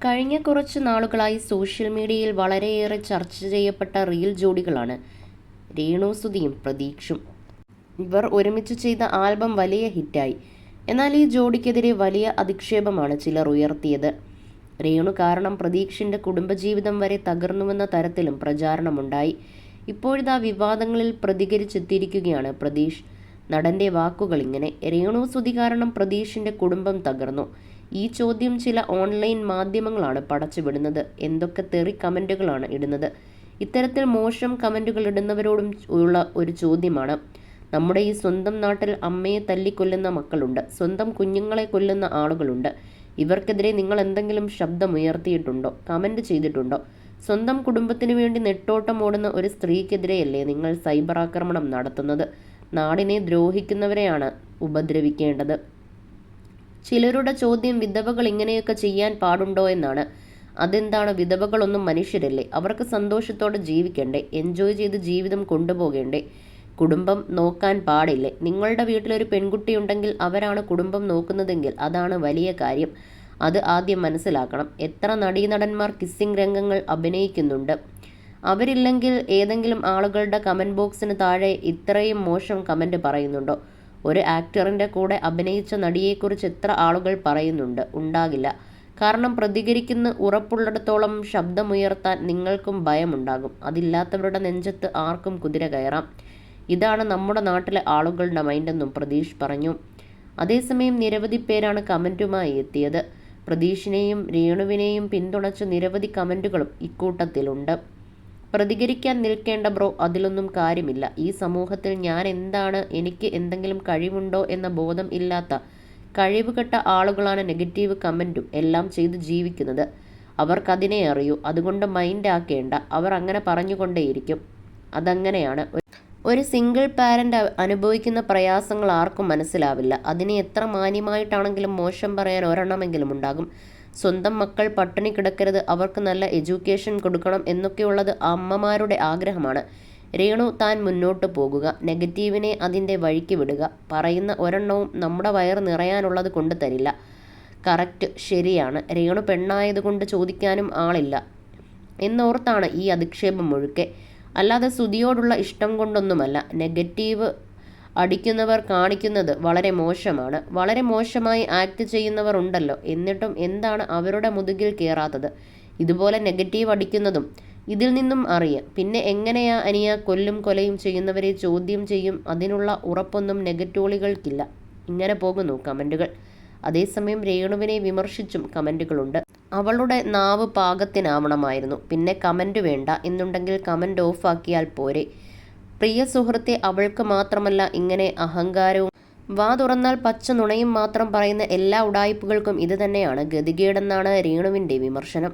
കഴിഞ്ഞ കുറച്ച് നാളുകളായി സോഷ്യൽ മീഡിയയിൽ വളരെയേറെ ചർച്ച ചെയ്യപ്പെട്ട റീൽ ജോഡികളാണ്. രേണു സുധിയും പ്രതീക്ഷും. ഇവർ ഒരുമിച്ച് ചെയ്ത ആൽബം വലിയ ഹിറ്റായി. എന്നാൽ ഈ ജോഡിക്കെതിരെ വലിയ അധിക്ഷേപമാണ് ചിലർ ഉയർത്തിയത്. രേണു കാരണം പ്രതീക്ഷിന്റെ കുടുംബജീവിതം വരെ തകർന്നുവെന്ന തരത്തിലും പ്രചാരണമുണ്ടായി. ഇപ്പോഴിതാ വിവാദങ്ങളിൽ പ്രതികരിച്ചെത്തിയിരിക്കുകയാണ് പ്രതീഷ്. നടന്റെ വാക്കുകൾ ഇങ്ങനെ രേണു സുധി കാരണം പ്രതീഷിന്റെ കുടുംബം തകർന്നു. ഈ ചോദ്യം ചില ഓൺലൈൻ മാധ്യമങ്ങളാണ് പടച്ചുവിടുന്നത് എന്തൊക്കെ തെറി കമന്റുകളാണ് ഇടുന്നത്? ഇത്തരത്തിൽ മോശം കമന്റുകൾ ഇടുന്നവരോടും ഉള്ള ഒരു ചോദ്യമാണ്. നമ്മുടെ ഈ സ്വന്തം നാട്ടിൽ അമ്മയെ തല്ലിക്കൊല്ലുന്ന മക്കളുണ്ട്. സ്വന്തം കുഞ്ഞുങ്ങളെ കൊല്ലുന്ന ആളുകളുണ്ട്. ഇവർക്കെതിരെ നിങ്ങൾ എന്തെങ്കിലും ശബ്ദമുയർത്തിയിട്ടുണ്ടോ? കമന്റ് ചെയ്തിട്ടുണ്ടോ? സ്വന്തം കുടുംബത്തിന് വേണ്ടി നെട്ടോട്ടം ഓടുന്ന ഒരു സ്ത്രീക്കെതിരെയല്ലേ നിങ്ങൾ സൈബർ ആക്രമണം നടത്തുന്നത്? നാടിനെ ദ്രോഹിക്കുന്നവരെയാണ് ഉപദ്രവിക്കേണ്ടത്. ചിലരുടെ ചോദ്യം വിധവകൾ ഇങ്ങനെയൊക്കെ ചെയ്യാൻ പാടുണ്ടോ എന്നാണ്. അതെന്താണ്? വിധവകളൊന്നും മനുഷ്യരല്ലേ. അവർക്ക് സന്തോഷത്തോടെ ജീവിക്കണ്ടേ. എൻജോയ് ചെയ്ത് ജീവിതം കൊണ്ടുപോകേണ്ടേ. കുടുംബം നോക്കാൻ പാടില്ലേ. നിങ്ങളുടെ വീട്ടിലൊരു പെൺകുട്ടിയുണ്ടെങ്കിൽ അവരാണ് കുടുംബം നോക്കുന്നതെങ്കിൽ അതാണ് വലിയ കാര്യം. അത് ആദ്യം മനസ്സിലാക്കണം. എത്ര നടീനടന്മാർ കിസ്സിംഗ് രംഗങ്ങൾ അഭിനയിക്കുന്നുണ്ട്. അവരില്ലെങ്കിൽ ഏതെങ്കിലും ആളുകളുടെ കമന്റ് ബോക്സിന് താഴെ ഇത്രയും മോശം കമന്റ് പറയുന്നുണ്ടോ? ഒരു ആക്ടറിന്റെ കൂടെ അഭിനയിച്ച നടിയെക്കുറിച്ച് എത്ര ആളുകൾ പറയുന്നുണ്ട്? ഉണ്ടാകില്ല. കാരണം പ്രതികരിക്കുന്ന ഉറപ്പുള്ളിടത്തോളം ശബ്ദമുയർത്താൻ നിങ്ങൾക്കും ഭയമുണ്ടാകും. അതില്ലാത്തവരുടെ നെഞ്ചത്ത് ആർക്കും കുതിര കയറാം. ഇതാണ് നമ്മുടെ നാട്ടിലെ ആളുകളുടെ മൈൻഡെന്നും പ്രതീഷ് പറഞ്ഞു. അതേസമയം നിരവധി പേരാണ് കമന്റുമായി എത്തിയത്. പ്രതീഷിനെയും രേണുവിനെയും പിന്തുണച്ച നിരവധി കമന്റുകളും ഇക്കൂട്ടത്തിലുണ്ട്. പ്രതികരിക്കാൻ നിൽക്കേണ്ട ബ്രോ അതിലൊന്നും കാര്യമില്ല. ഈ സമൂഹത്തിൽ ഞാൻ എന്താണ് എനിക്ക് എന്തെങ്കിലും കഴിവുണ്ടോ എന്ന ബോധം ഇല്ലാത്ത കഴിവുകെട്ട ആളുകളാണ് നെഗറ്റീവ് കമന്റും എല്ലാം ചെയ്ത് ജീവിക്കുന്നത്. അവർക്കതിനെ അറിയൂ. അതുകൊണ്ട് മൈൻഡ് ആക്കേണ്ട. അവർ അങ്ങനെ പറഞ്ഞുകൊണ്ടേയിരിക്കും. അതങ്ങനെയാണ്. ഒരു സിംഗിൾ പാരന്റ് അനുഭവിക്കുന്ന പ്രയാസങ്ങൾ ആർക്കും മനസ്സിലാവില്ല. അതിനെ എത്ര മാന്യമായിട്ടാണെങ്കിലും മോശം പറയാൻ ഒരെണ്ണമെങ്കിലും ഉണ്ടാകും. സ്വന്തം മക്കൾ പട്ടിണി കിടക്കരുത് അവർക്ക് നല്ല എഡ്യൂക്കേഷൻ കൊടുക്കണം എന്നൊക്കെയുള്ളത് അമ്മമാരുടെ ആഗ്രഹമാണ്. രേണു താൻ മുന്നോട്ട് പോകുക. നെഗറ്റീവിനെ അതിന്റെ വഴിക്ക് വിടുക. പറയുന്ന ഒരെണ്ണവും നമ്മുടെ വയർ നിറയാനുള്ളത് കൊണ്ട് തരില്ല. കറക്റ്റ് ശരിയാണ്. രേണു പെണ്ണായതുകൊണ്ട് ചോദിക്കാനും ആളില്ല. എന്നോർത്താണ് ഈ അധിക്ഷേപം മുഴുക്കെ. അല്ലാതെ സ്തുതിയോടുള്ള ഇഷ്ടം കൊണ്ടൊന്നുമല്ല. നെഗറ്റീവ് അടിക്കുന്നവർ കാണിക്കുന്നത് വളരെ മോശമാണ്. വളരെ മോശമായി ആക്ട് ചെയ്യുന്നവർ ഉണ്ടല്ലോ. എന്നിട്ടും എന്താണ് അവരുടെ മുതുകിൽ കയറാത്തത് ഇതുപോലെ നെഗറ്റീവ് അടിക്കുന്നതും ഇതിൽ നിന്നും അറിയാം. പിന്നെ എങ്ങനെയാ അനിയ കൊല്ലും കൊലയും ചെയ്യുന്നവരെ ചോദ്യം ചെയ്യും? അതിനുള്ള ഉറപ്പൊന്നും നെഗറ്റോളികൾക്കില്ല ഇങ്ങനെ പോകുന്നു കമന്റുകൾ അതേസമയം രേണുവിനെ വിമർശിച്ചും കമന്റുകളുണ്ട് അവളുടെ നാവ് പാകത്തിനാവണമായിരുന്നു. പിന്നെ കമന്റ് വേണ്ട. എന്നുണ്ടെങ്കിൽ കമന്റ് ഓഫാക്കിയാൽ പോരെ. പ്രിയ സുഹൃത്തെ അവൾക്ക് മാത്രമല്ല ഇങ്ങനെ അഹങ്കാരവും വാ തുറന്നാൽ പച്ച നുണയും മാത്രം പറയുന്ന എല്ലാ ഉടായ്പകൾക്കും ഇത് തന്നെയാണ് ഗതികേടെന്നാണ് രേണുവിന്റെ വിമർശനം.